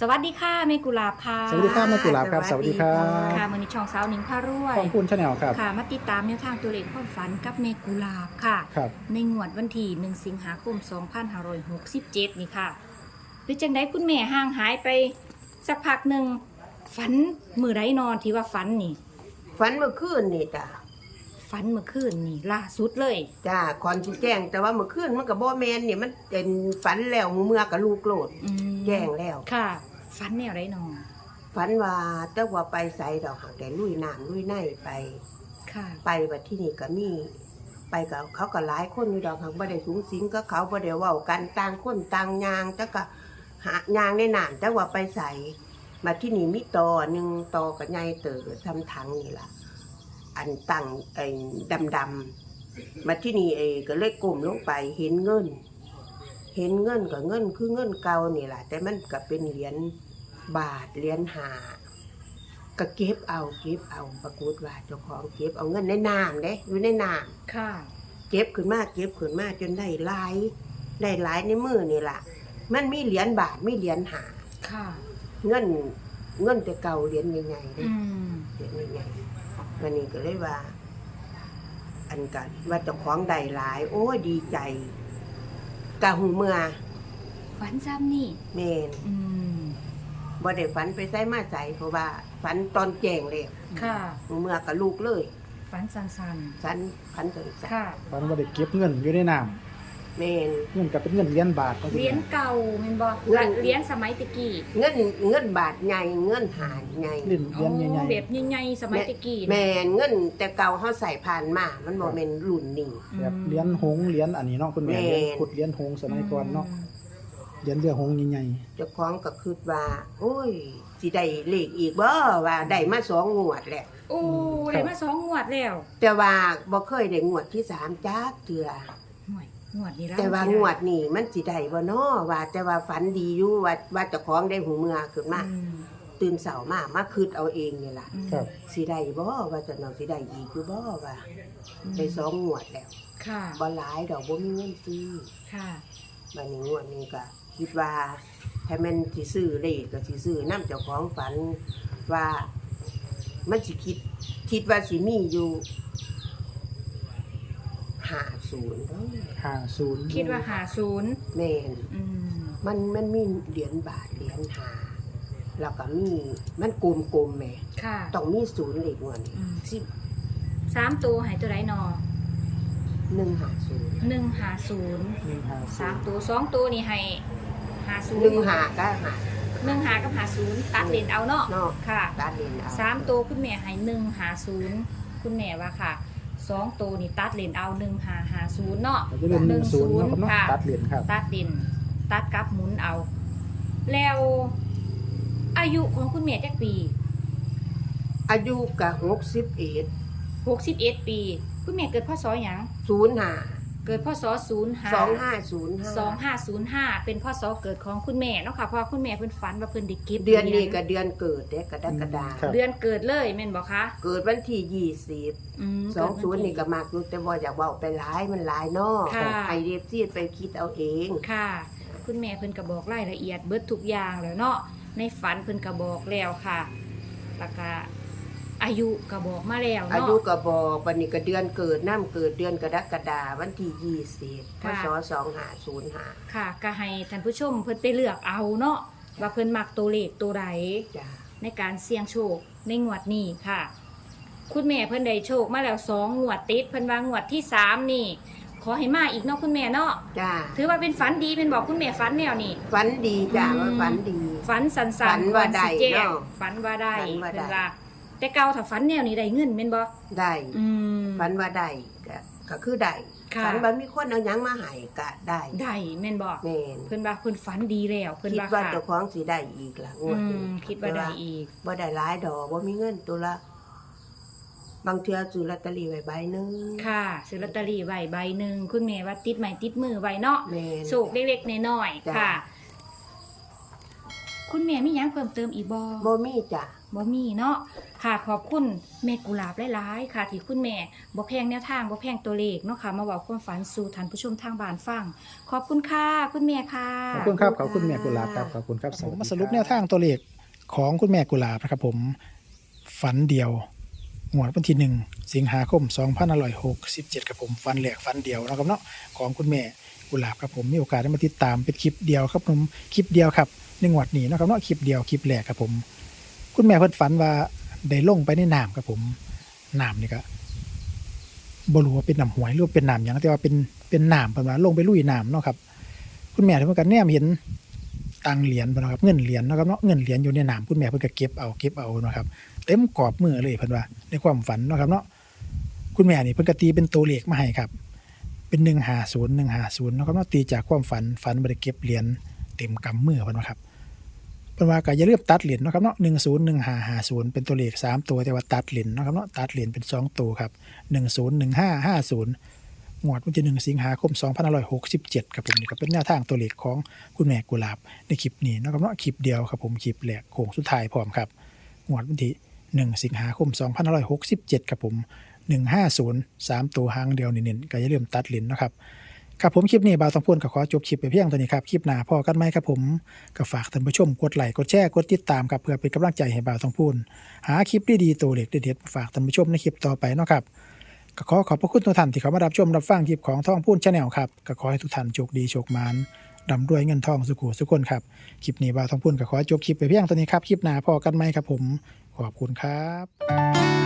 สวัสดีค่ะแม่กุหลาบค่ะสวัสดีครับแม่กุหลาบครับสวัสดีครับ ค่ะมือนี้ช่องสาวหนิงพารวยของคุณชาแนลครับ ค่ะมาติดตามแนวทางตัวเลขความฝันกับแม่กุหลาบค่ะ ครับ ในงวดวันที่ 1 สิงหาคม 2567 นี่ค่ะเป็นจังไดคุณแม่ห่างหายไปสักพักหนึ่งฝันมือไรนอนที่ว่าฝันนี่ฝันเมื่อคืนนี่จ้ะ ฝันเมื่อคืนนี่ล่าสุดเลย จ้าก่อนสิแจ้ง แต่ว่าเมื่อคืนมันก็บ่แม่นนี่มันเป็นฝันแล้วเมื่อกับลูกโกรธอืมแจ้งแล้ว ค่ะฝันแนวไรนอนฝันว่าแต่ว่าไปใส่ดอกหักแต่ลุยน้ำลุยในไป ค่ะ ไปบัดที่นี่ก็มี ไปกับเขาก็หลายคนอยู่ดอกหักบ่ได้สูงสิงก็เขาบ่ได้เว้ากันต่างคนต่างยางแต่ก็หายางในน้ำแต่ว่าไปใส่มาที่นี่มีตอหนึ่งตอกับใหญ่เต๋อทำถังนี่ล่ะ อันตั้งไอ้ดำๆมาที่นี่ไอ้ก็เลยกลมลงไปเห็นเงิน เห็นเงินกับเงินคือเงินเก่านี่แหละแต่มันก็เป็นเหรียญบาทเหรียญหาก็เก็บเอาเก็บเอาปรากฏว่าเจ้าของเก็บเอาเงินในน้ำเด้อยู่ในน้ค่ะำเก็บขึ้นมาเก็บขึ้นมาจนได้หลาย ได้หลายในมือนี่แหละมันมีเหรียญบาทมีเหรียญหา ค่ะ เงินเงินแต่เก่าเหรียญใหญ่ๆเด้ อืม เดี๋ยวนี้ไง วันนี้ก็เลยว่า อันกันว่าเจ้าของใดหลาย โอ้ยดีใจกะหูเมื่อฝันซ้ำนี่ เมนอืม บ่ได้ฝันไปใส่มาใส่เพราะว่าฝันตอนแจ้งเลยค่ะ หูเมื่อกับลูกเลยฝันสันฝันฝันถึงๆสันค่ะ ฝันว่าได้เก็บเงินอยู่ในน้ เมนำเงินกับเป็นเงินเหรียญบาทของคุณเหรียญแม่เก่าแม่นบ่เงินเหรียญสมัยตะกี้เงินเงินบาทใหญ่เงินหาใหญ่เหรียญเหรียญใหญ่แบบใหญ่ๆสมัยตะกี้แมนเงินแต่เก่าเขาใส่ผ่านมา มันบ่แม่นรุ่นนี้ๆแบบเหรียญหงส์เหรียญอันนี้เนาะคุณแม่แม่ เหรียญขุดเหรียญหงส์สมัยก่อนเนาะเหรียญเรือหงส์ใหญ่เจ้าของก็คิดว่า โอ้ยสิได้เลขอีกบ่ว่าได้มาสองงวดแหละโอ้ได้มาสองงวดแล้วแต่ว่าบ่เคยได้งวดที่สามจ้าเถื่อห่วย งวดนี้แล้วแต่ว่างวดนี้มันสิได้บ่น้อว่าแต่ว่าฝันดีอยู่ว่าว่าเจ้าของได้หูเมือขึ้นมาอืมตื่นเช้ามามาคิดเอาเองนี่ล่ะอืมๆครับ สิได้บ่ว่าจะเอาสิได้อีกอยู่บ่ว่าได้สองงวดแล้วค่ะบ่หลายดอกบ่มีเงินซื้อค่ะ บัดนี้งวดนี้ก็คิดว่าถ้าแม่นสิซื้อเลขก็สิซื้อนํเจ้าของฝันว่ามันสิคิดคิดว่าสิมีอยู่ 50เด้อห้าศูนย์คิดว่าหาศูนย์แม่นอืมมันมันมีเหรียญบาทเหรียญหาแล้วก็มีมันกลมกลมๆแหม่ค่ะต้องมีศูนย์เลขงวดอืมสิบสามตัวหายตัวไรนอหนึ่งหาศูนย์หนึ่งหาศูนย์หนึ่งห้าสามตัวสองตัวนี่ให้หาศูนย์หนึ่งหาก็หาหนึ่งหากับหาศูนย์ตัดเลนเอาเนาะเนาะค่ะ ตาเรียนเอาสามตัวคุณแม่ให้หนึ่งหาศูนย์คุณแม่ว่าค่ะ สองตัวนี่ตัดเลนเอาหนึ่งหาหาศูนย์เนาะเราจะเล่นหนึ่งศูนย์เนาะครับเนาะค่ะตัดเหรียญครับ ตัดเลนตัดกับหมุนเอา แล้วอายุของคุณแม่จักปีอายุกับหกสิบเอ็ดหกสิบเอ็ดปี คุณแม่เกิดพศหยังศูนย์หา เกิดพศศูนย์ห้าสองห้าศูนย์ห้าสองห้าศูนย์ห้าเป็นพศเกิดของคุณแม่เนาะค่ะเพราะว่าคุณแม่เพิ่นฝันว่าเพิ่นได้เก็บเดือนนี้หรียญกับเดือนเกิดเด็กกระดักกระดาครับ เดือนเกิดเลยแม่นบอกคะเกิดวันที่ยี่สิบมสองศูนย์เกิดวันี่ก็มากอยู่แต่ว่าอยากเว่าไปหลายมันหลายเนาะค่ะไอเดฟซีดไปคิดเอาเอง ค่ะ คุณแม่เพิ่นก็บอกรายละเอียดเบิดทุกอย่างแล้วเนาะในฝันเพิ่นก็บอกแล้วค่ะแล้วก็ อายุก็บอกมาแล้วอาเนาะ ยุก็บอกวันนี้ก็เดือนเกิดน้ำเกิดเดือนกระดักกระดาวันที่ยี่สิบพค่ะ ศสองห้าศูนย์ห้าค่ะก็ให้ท่านผู้ชมเพิ่นไปเลือกเอาเนาะว่าเพิ่นมักตัวเลขตัวใดจ้าในการเสี่ยงโชคในงวดนี้ค่ะ คุณแม่เพิ่นได้โชคมาแล้วสองงวดติดเพิ่นว่างวดที่สามนี่ ขอให้มาอีกเนาะคุณแม่เนาะจ้าถือว่าเป็นฝันดีเป็นบอกคุณแม่ฝันแนวนี่ ฝันดีจ้าอืม ว่าฝันดี ฝันสันฝัๆนว่าก่อนสิได้แจ้งเนาะฝันว่าได้ฝันว่าได้เพิ่นว่า แต่เก่าถ้าฝันแนวนี้ได้เงินแม่นบ่ได้อืม ฝันว่าได้ก็ก็คือได้ค่ะ ฝันว่ามีคนเอาหยังมาให้ก็ได้ได้แม่นบ่แม่นเพิ่นว่าเพิ่นฝันดีแล้วเพิ่นคิดว่าว่าค่ะเจ้าของสิได้อีกล่ะงอืวดนี้มคิดว่าได้อีก บ่ได้หลายดอกบ่มีเงินตัวละบางเทื่อซื้อลอตเตอรี่ไว้ใบหนึงค่ะซื้อลอตเตอรี่ไว้ใบหนึ่งคุณแม่ว่าติดไม้ติดมือไว้เนาะแม่นโชคเล็กๆน้อยจ้ะ ๆค่ะ คุณแม่มีหยังเพิ่มเติมอีกบ่บ่มีจ้ะ บ่มีเนาะค่ะขอบคุณแม่กุหลาบหลายๆค่ะ ที่คุณแม่บ่แพงแนวทางบ่แพงตัวเลขเนาะค่ะ มาเว้าความฝันสู่ท่านผู้ชมทางบ้านฟัง ขอบคุณค่ะ คุณแม่ค่ะ ขอบคุณครับขอบคุณแม่กุหลาบครับขอบคุณครับผมมาสรุปแนวทางตัวเลขของคุณแม่กุหลาบนะครับผมฝันเดียวงวดวันที่หนึ่งสิงหาคม2567ครับผมฝันแหลกฝันเดียวนะครับเนาะของคุณแม่กุหลาบครับผมมีโอกาสได้มาติดตามเป็นคลิปเดียวครับผมคลิปเดียวครับในงวดนี้นะครับเนาะคลิปเดียวคลิปแรกครับผม คุณแม่เพิ่นฝันว่าได้ลงไปในน้ำครับผมน้ำนี่ก็บ่รู้ว่าเป็นน้ำหวยหรือว่าเป็นน้ำหยังแต่ว่าเป็นเป็นน้ำเพิ่นว่าลงไปลุยน้ำเนาะครับ คุณแม่เพิ่นก็แนมเห็นตังเหรียญเพิ่นะครับเงินเหรียญเนาะครับเนาะเงินเหรียญอยู่ในน้ำคุณแม่เพิ่นก็เก็บเอาเก็บเอาเนาะครับเต็มกรอบมือเลยเพิ่นว่าในความฝันเนาะครับเนาะคุณแม่นี่เพิ่นก็ตีเป็นตัวเลขมาให้ครับ เป็น150 150เนาะครับเนาะตีจากความฝันฝันบ่ได้เก็บเหรียญเต็มกำมือเพิ่นว่าครับ เป็นว่าก็อย่าลืมตัดเหรียญนะครับเนาะหนึ่งศูนย์หนึ่งห้าห้าศูนย์เป็นตัวเลขสามตัวแต่ว่าตัดเหรียญนะครับเนาะตัดเหรียญเป็นสองตัวครับหนึ่งศูนย์หนึ่งห้าห้าศูนย์งวดวันที่หนึ่งสิงหาคมสองพันห้าร้อยหกสิบเจ็ดครับผมนี่ก็เป็นแนวทางตัวเลขของคุณแม่กุหลาบในคลิปนี้นะครับเนาะคลิปเดียวครับผมคลิปแหลกโค้งสุดท้ายพร้อมครับงวดวันที่หนึ่งสิงหาคมสองพันห้าร้อยหกสิบเจ็ดครับผมหนึ่งห้าศูนย์สามตัวหางเดียวเน้นๆก็อย่าลืมตัดเหรียญนะครับ ครับผมคลิปนี้บ่าวต้องพูดก็ขอจบคลิปไปเพียงเท่านี้ครับ คลิปหน้าพอกันไหมครับผมก็ฝากท่านผู้ชมกดไลค์กดแชร์กดติดตามครับเพื่อเป็นกำลังใจให้บ่าวต้องพูดหาคลิปดีๆตัวเล็กเด็ดๆฝากท่านผู้ชมในคลิปต่อไปเนาะครับก็ขอขอบพระคุณทุกท่านที่เข้ามารับชมรับฟังคลิปของท่องพูนชาแนลครับก็ขอให้ทุกท่านโชคดีโชคมานร่ำรวยเงินทองสุขุสุขคนครับคลิปนี้บ่าวต้องพูดก็ขอจบคลิปไปเพียงเท่านี้ครับคลิปหน้าพอกันไหมครับผมขอบคุณครับ